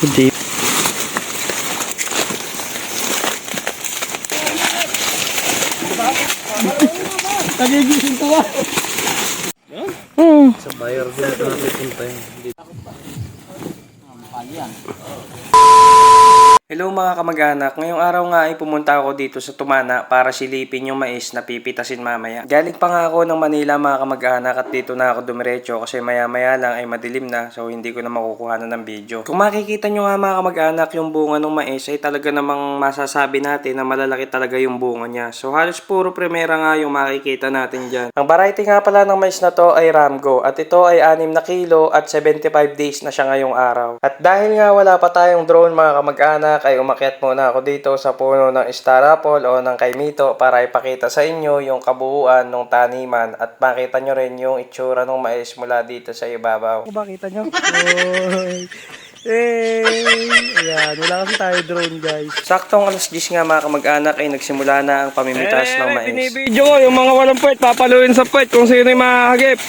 Hindi. Nagigising ko ba? Hmm. Sa buyer din natin puntahin. Hello mga kamag-anak, ngayong araw nga ay pumunta ako dito sa Tumana para silipin yung mais na pipitasin mamaya. Galing pa nga ako ng Manila mga kamag-anak at dito na ako dumiretso kasi maya maya lang ay madilim na so hindi ko na makukuha na ng video. Kung makikita nyo nga mga kamag-anak yung bunga ng mais ay talaga namang masasabi natin na malalaki talaga yung bunga niya. So halos puro primera nga yung makikita natin dyan. Ang variety nga pala ng mais na to ay Ramgo at ito ay 6 na kilo at 75 days na siya ngayong araw. At dahil nga wala pa tayong drone mga kamag-anak ay umakyat muna ako dito sa puno ng Star Apple o ng Kaimito para ipakita sa inyo yung kabuuan ng taniman at makita nyo rin yung itsura ng mais mula dito sa ibabaw. Kung makita nyo. Oy. Hey! Ayan, wala kasi tayo drone guys. Saktong alas 10 nga mga kamag-anak ay nagsimula na ang pamimitas ng mais. Binibidyo ko yung mga walang puwet. Papaluin sa puwet kung sino yung mahagip.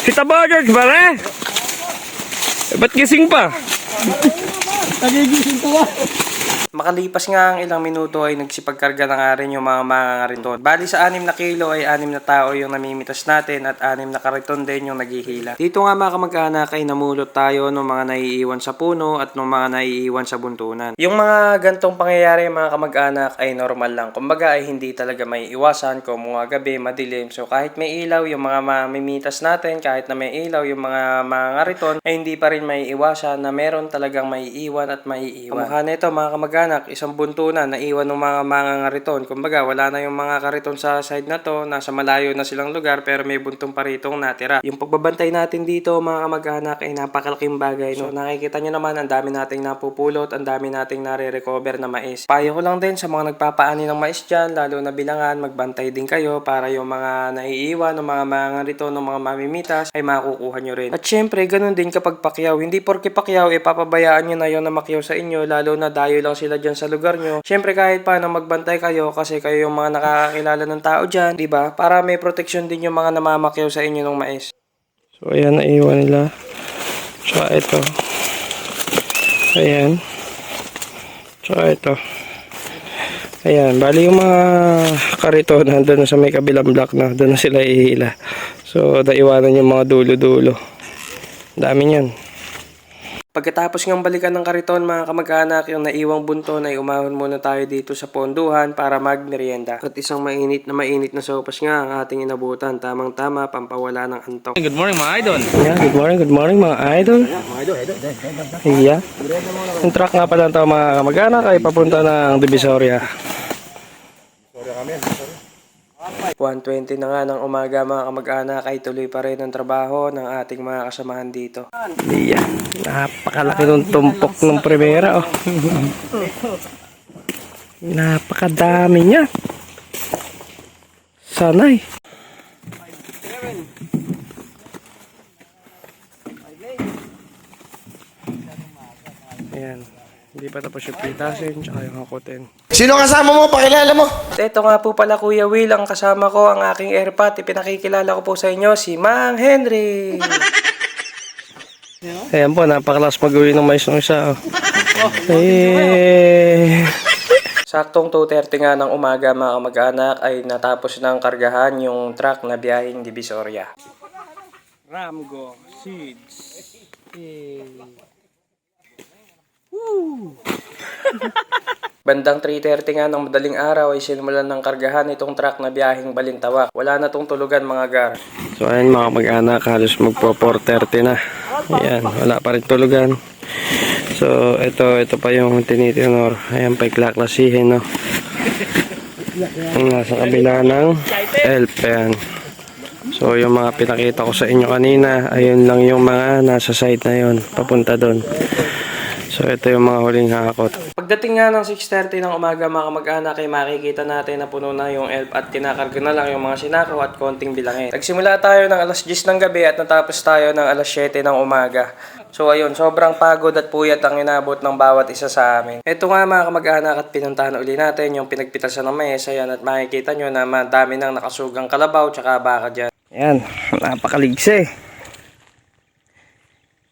Si Tabagag, bare! Ba't gising pa? Nagigising ko ba? Makalipas nga ang ilang minuto ay nagsipagkarga na nga rin yung mga mga kariton. Bali sa 6 na kilo ay 6 na tao yung namimitas natin at 6 na kariton din yung naghihila. Dito nga mga kamag-anak ay namulot tayo ng mga naiiwan sa puno at ng mga naiiwan sa buntunan. Yung mga gantong pangyayari mga kamag-anak ay normal lang. Kumbaga ay hindi talaga may iwasan kung mga gabi madilim. So kahit may ilaw yung mga mamimitas natin, kahit na may ilaw yung mga mga kariton ay hindi pa rin may iwasan na meron talagang may iwan at maiiwan. Kamukha nito mga kamag-anak, isang buntunan na iwan ng mga mga kariton. Kumbaga wala na yung mga kariton sa side na to, nasa malayo na silang lugar pero may buntong pa ritong natira. Yung pagbabantay natin dito mga kamag-anak ay napakalaking bagay. No? Nakikita nyo naman ang dami nating napupulot, ang dami nating nare-recover na mais. Payo ko lang din sa mga nagpapaani ng mais dyan, lalo na bilangan, magbantay din kayo para yung mga naiiwan ng mga mga rito ng mga mamimitas ay makukuha nyo rin. At syempre, ganun din kapag pakyaw. Hindi porke pakyaw, eh papabayaan nyo na yun na makyaw sa inyo, lalo na dayo lang sila dyan sa lugar nyo. Syempre, kahit paano magbantay kayo kasi kayo yung mga nakakakilala ng tao dyan, di ba? Para may protection din yung mga namamakyaw sa inyo ng mais. So, ayan, naiwan nila. Tsaka ito. Ayan. Tsaka ito. Ayan, bali yung mga karito nandun na sa may kabilang block na, doon na sila ihila. So, naiwanan yung mga dulo-dulo. Dami niyan. Pagkatapos ng balikan ng kariton mga kamag-anak, yung naiwang bunton ay umahon muna tayo dito sa ponduhan para magmerienda. At isang mainit na mainit na sopas nga ang ating inabutan. Tamang-tama, pampawala ng antok. Good morning mga idol. Yeah, good morning, good morning mga idol. Mga idol, idol, Yeah. Yung truck nga pala ito mga kamag-anak ay papunta ng Divisoria. 1.20 na nga ng umaga mga kamag-anak ay tuloy pa rin ang trabaho ng ating mga kasamahan dito. Yeah. Napakalaki ng tumpok ng primera oh. Napakadami niya. Sanay. Ayan. Hindi pa tapos yung pitasin tsaka yung hakutin. Sino kasama mo? Pakilala mo. At ito nga po pala Kuya Will, ang kasama ko, ang aking airpot. Ipinakikilala ko po sa inyo si Mang Henry. Ayan po, napakalas mag-uwi ng mais ng isa. Oh. Eh. Saktong 2.30 nga ng umaga mga kamag-anak ay natapos ng kargahan yung truck na biyahing Divisoria. Ramgo Seeds. Bandang 3.30 nga ng madaling araw ay sinimulan ng kargahan itong truck na biyahing Balintawak. Wala na tong tulugan mga gar. So ayan mga mag-anak, halos magpo 4.30 na. Ayan, wala pa rin tulugan. So ito, ito pa yung tinitinor. Ayan pa iklaklasihin no. Ang nasa kabila ng elf. Ayan. So yung mga pinakita ko sa inyo kanina, ayun lang yung mga nasa site na yon papunta doon. So ito yung mga huling hakot. Pagdating nga ng 6.30 ng umaga mga kamag-anak ay makikita natin na puno na yung elf at kinakarga na lang yung mga sinako at konting bilangin. Nagsimula tayo ng alas 10 ng gabi at natapos tayo ng alas 7 ng umaga. So ayun, sobrang pagod at puyat ang inabot ng bawat isa sa amin. Ito nga mga kamag-anak at pinuntahan uli natin yung pinagpitasan ng mesa yan at makikita nyo na madami nang nakasugang kalabaw tsaka baka dyan. Ayan, napakaligse.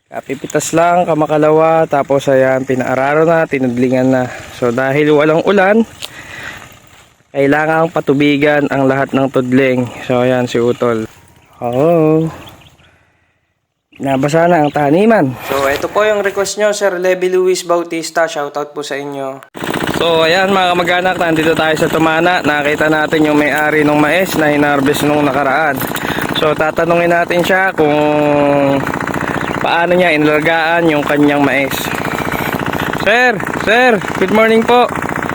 Kapipitas lang, kamakalawa, tapos ayan, pinaararo na, tinudlingan na. So dahil walang ulan, kailangang patubigan ang lahat ng tudling. So ayan si Utol. Oh. Nabasa na ang taniman. So, ito po yung request nyo, Sir Levi Luis Bautista. Shoutout po sa inyo. So ayan mga kamag-anak, nandito tayo sa Tumana. Nakita natin yung may-ari ng mais na hinarvest nung nakaraan. So tatanungin natin siya kung paano niya inalagaan yung kanyang mais. Sir, sir, good morning po.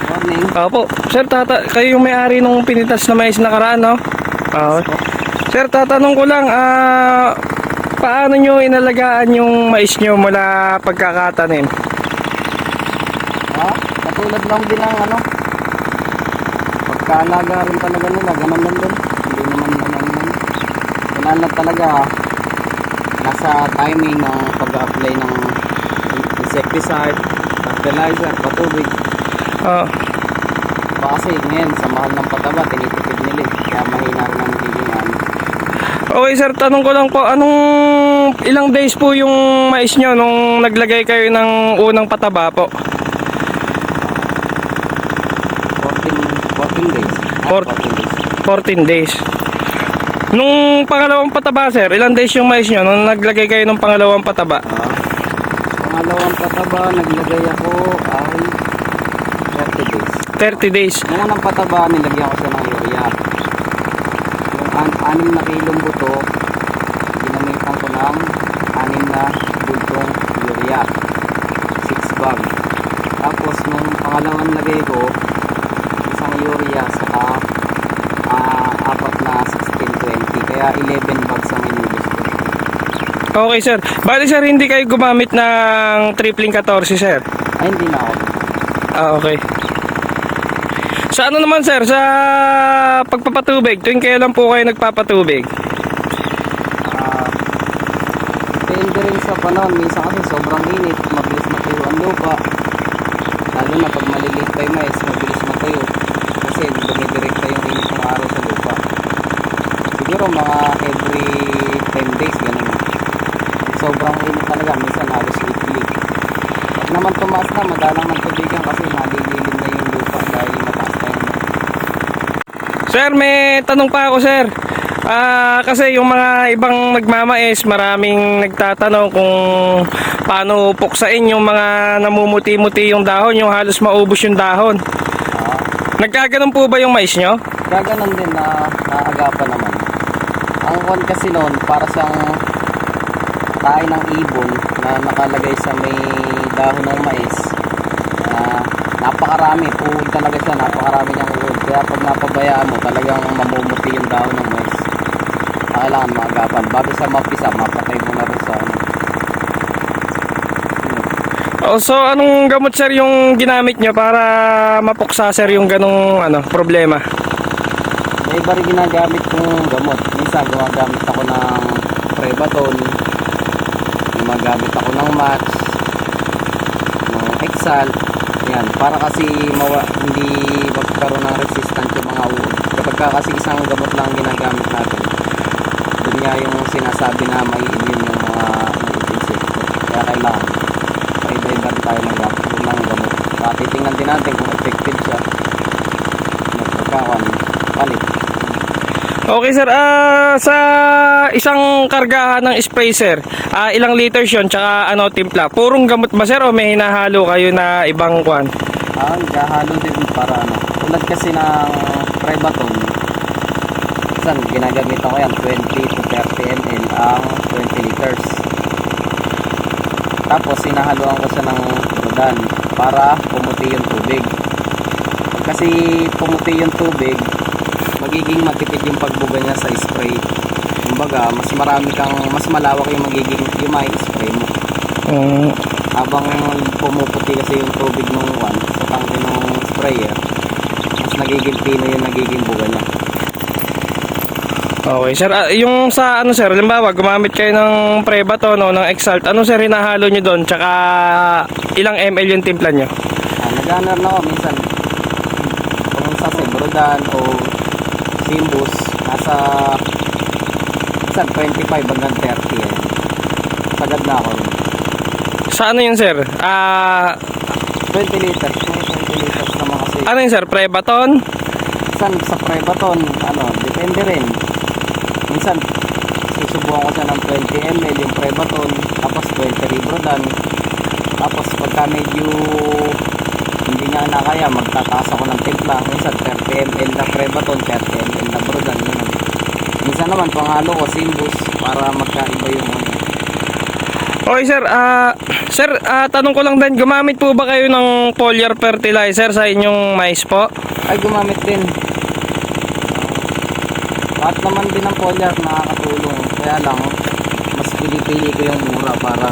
Morning. Opo, sir, tata kayo yung may-ari nung pinitas na mais nakaraan, no? Oo. Sir, tatanong ko lang, ah, paano nyo inalagaan yung mais nyo mula pagkakatanim? Ha? Katulad lang din ng ano. Pagkaalaga rin talaga nila, ganun lang din. Hindi naman naman. Kailangan lang talaga nasa timing ng pag-apply ng insecticide, fertilizer, patubig. Oh, Baka Kasi ngayon, sa mahal ng pataba, tinitipid nila eh. Kaya mahina rin ang magiging ano. Okay sir, tanong ko lang po, anong ilang days po yung mais nyo nung naglagay kayo ng unang pataba po? 14, 14 days. Ah, Four- 14 days. 14 days. Nung pangalawang pataba sir, ilang days yung mais nyo nung naglagay kayo ng pangalawang pataba? Ah, pangalawang pataba, naglagay ako ay 30 days. 30 days. Nung unang pataba, nilagyan ko siya ng urea. Yung an anim na kilong buto, ginamitan ko ng anim na bultong urea. 6 bag. Tapos nung pangalawang lagay ko, isang urea saka ah, apat na 1620. Kaya 11 bags ang inubos ko. Okay sir. Bali sir, hindi kayo gumamit ng tripling 14 sir. Ay, hindi na ako. Ah, okay. Sa ano naman sir, sa pagpapatubig, tuwing kailan po kayo nagpapatubig? Ah, depende rin sa panahon. Minsan kasi sobrang init, mabilis matuyo ang lupa. Lalo na pag maliliit tayo mais, mabilis matuyo. Kasi dumidirekta yung init ng araw sa lupa. Siguro mga every 10 days, ganun. Sobrang init talaga, minsan halos weekly. Pag naman tumaas na, madalang nagtubigan kasi nalililim na yung lupa dahil mataas na yung Sir, may tanong pa ako, sir. Ah, kasi yung mga ibang nagmamais, maraming nagtatanong kung paano puksain yung mga namumuti-muti yung dahon, yung halos maubos yung dahon. Ah, Nagkaganon po ba yung mais nyo? Gaganon din na naagapan naman. Ang kon kasi noon, para siyang tayo ng ibon na nakalagay sa may dahon ng mais. Na napakarami, puwag talaga siya, napakarami niyang uod. Kaya pag napabayaan mo, talagang mamumuti yung dahon ng mais. Kailangan maagapan. Bago siya mapisa, mapatay mo na rin sa ano. Oh, so anong gamot sir yung ginamit nyo para mapuksa sir yung ganong ano, problema? May iba rin ginagamit kong gamot. Minsan gumagamit ako ng Prebaton. Gumagamit ako ng Match. Ng Exal. Yan. Para kasi mawa, hindi magkaroon ng resistant yung mga uod. Kapag ka kasi isang gamot lang ang ginagamit natin. Doon nga yung sinasabi na may immune yung mga insekto. Kaya kailangan. May iba rin tayo ng gamot. ng gamot. At titingnan din natin kung effective siya. Nagpagkakan. Palit. Okay sir, ah sa isang kargahan ng spray sir, ah, ilang liters yun, tsaka ano, timpla? Purong gamot ba sir o may hinahalo kayo na ibang kwan? Ah, gahalo din para ano. Tulad kasi ng Prebaton. Minsan ginagamit ko yan 20 to 30 ml ang 20 liters. Tapos sinahaluan ko siya ng rodan para pumuti yung tubig. Kasi pumuti yung tubig, magiging matipid yung pagbuga niya sa spray. Kumbaga, mas marami kang, mas malawak yung magiging, yung may spray mo. Um, habang pumuputi kasi yung tubig ng one sa tangke ng sprayer mas nagiging pino yung nagiging buga niya. Okay sir, Ah, yung sa ano sir, halimbawa gumamit kayo ng Prebaton o ng Exalt, ano sir hinahalo nyo doon, tsaka ilang ml yung timpla nyo? ah, nag-honor na ako minsan. Kung sa Sebrodan o Simbus nasa minsan 25 hanggang 30 eh. sagad na ako Sa ano yun, sir? Ah, 20 liters. May 20 liters naman kasi. ano yun, sir? Prebaton? Minsan sa Prebaton, ano, depende rin. Minsan, susubukan ko siya ng 20 ml yung Prebaton, tapos 20 Ribrodan. Tapos pagka medyo hindi nga na kaya, magtataas ako ng timpla. Minsan 30 ml na Prebaton, 30 ml na Brodan. Ganun. Minsan naman, panghalo ko, Simbus, para magkaiba yung ano. Okay, sir. Ah, sir, ah, tanong ko lang din, gumamit po ba kayo ng foliar fertilizer sa inyong mais po? ay gumamit din. Lahat naman din ng foliar nakakatulong. Kaya lang, mas pinipili ko yung mura para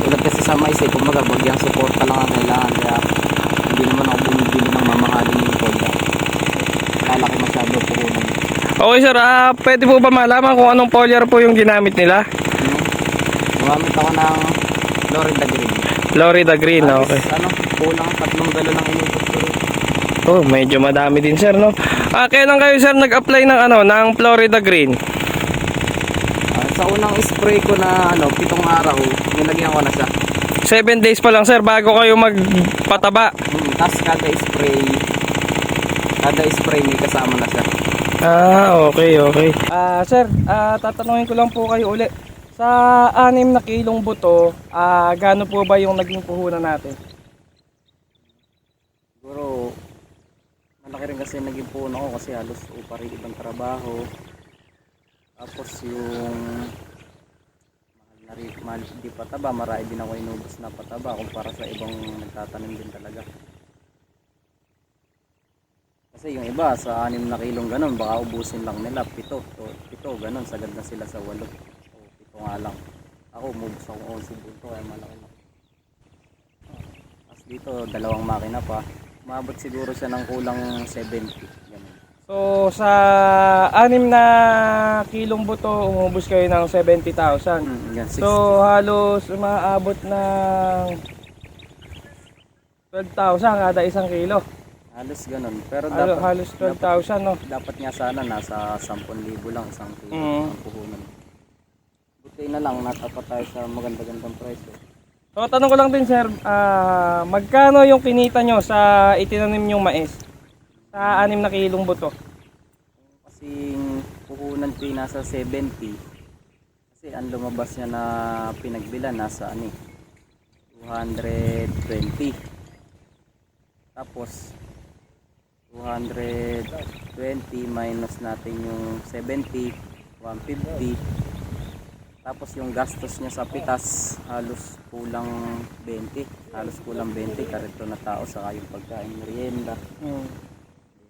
tulad kasi sa mais eh, kumbaga bagyang suporta lang ang kailangan. Kaya hindi naman ako bumibili ng mamahalin yung foliar. Lalaki masyado po ko ng Okay, sir. Ah, pwede po ba malaman kung anong foliar po yung ginamit nila? Gumamit ako ng Florida Green. Florida Green, Halos, okay. Ano, kulang tatlong galon ng inubos ko rin. Oh, medyo madami din, sir, no? Ah, kailan kayo, sir, nag-apply ng ano, ng Florida Green? Ah, sa unang spray ko na ano, pitong araw, nilagyan ko na siya. Seven days pa lang, sir, bago kayo magpataba. Hmm, Tapos kada spray, kada spray may kasama na siya. Ah, okay, okay. Ah, sir, ah, tatanungin ko lang po kayo uli. Sa anim na kilong buto, ah, gaano po ba yung naging puhunan natin? Siguro, malaki rin kasi naging puno ko kasi halos upa rin ibang trabaho. Tapos yung mahal na rin, mahal, di pataba, marami din ako inubos na pataba kumpara sa ibang nagtatanim din talaga. Kasi yung iba sa anim na kilong ganun, baka ubusin lang nila, pito, to, pito, ganun, sagad na sila sa walo. O, pito nga lang. Ako, umubos ako 11 bunto, kaya malaki na. Tapos dito, dalawang makina pa. Umabot siguro siya ng kulang 70. Ganun. So, sa anim na kilong buto, umubos kayo ng 70,000. Mm, yan, 60. So, halos umaabot ng 12,000 kada isang kilo. Halos ganun. Pero dapat, halos 12,000, no? dapat nga sana nasa 10,000 lang isang kilo Mm. ang puhunan. Buti na lang, natapat tayo sa maganda-gandang presyo. So, tanong ko lang din, sir, ah, magkano yung kinita nyo sa itinanim yung mais? Sa anim na kilong buto? Kasing puhunan ko yung nasa 70. Kasi ang lumabas niya na pinagbilan nasa ano eh, 220. Tapos 220 minus natin yung 70, 150. Tapos yung gastos niya sa pitas halos kulang 20, halos kulang 20 karito na tao sa yung pagkain merienda. Hmm,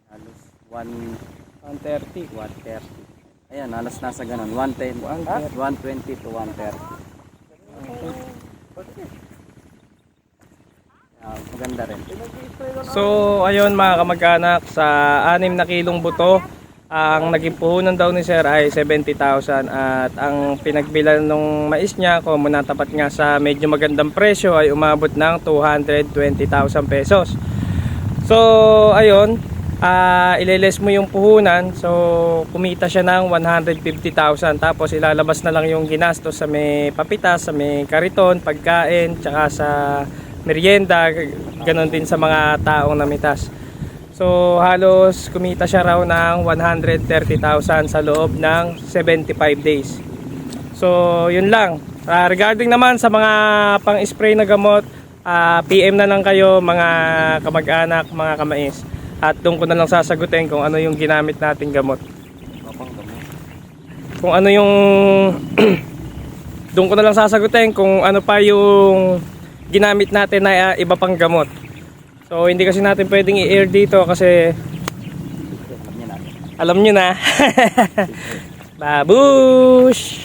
Halos 1 130. 130. Ayan, halos nasa ganun. 110, 120 to 130. Maganda rin. So, ayun mga kamag-anak, sa anim na kilong buto, ang naging puhunan daw ni Sir ay 70,000 at ang pinagbilan ng mais niya, kung natapat nga sa medyo magandang presyo, ay umabot ng 220,000 pesos. So, ayun, ah ileles mo yung puhunan, so kumita siya ng 150,000 tapos ilalabas na lang yung ginastos sa may papitas, sa may kariton, pagkain, tsaka sa merienda, ganon din sa mga taong namitas. So halos kumita siya raw ng 130,000 sa loob ng 75 days. So yun lang. Ah, regarding naman sa mga pang-spray na gamot, ah, PM na lang kayo mga kamag-anak, mga kamais. At doon ko na lang sasagutin kung ano yung ginamit nating gamot. Kung ano yung doon ko na lang sasagutin kung ano pa yung ginamit natin na ah, iba pang gamot. So hindi kasi natin pwedeng i-air dito kasi Alam nyo na. Babush!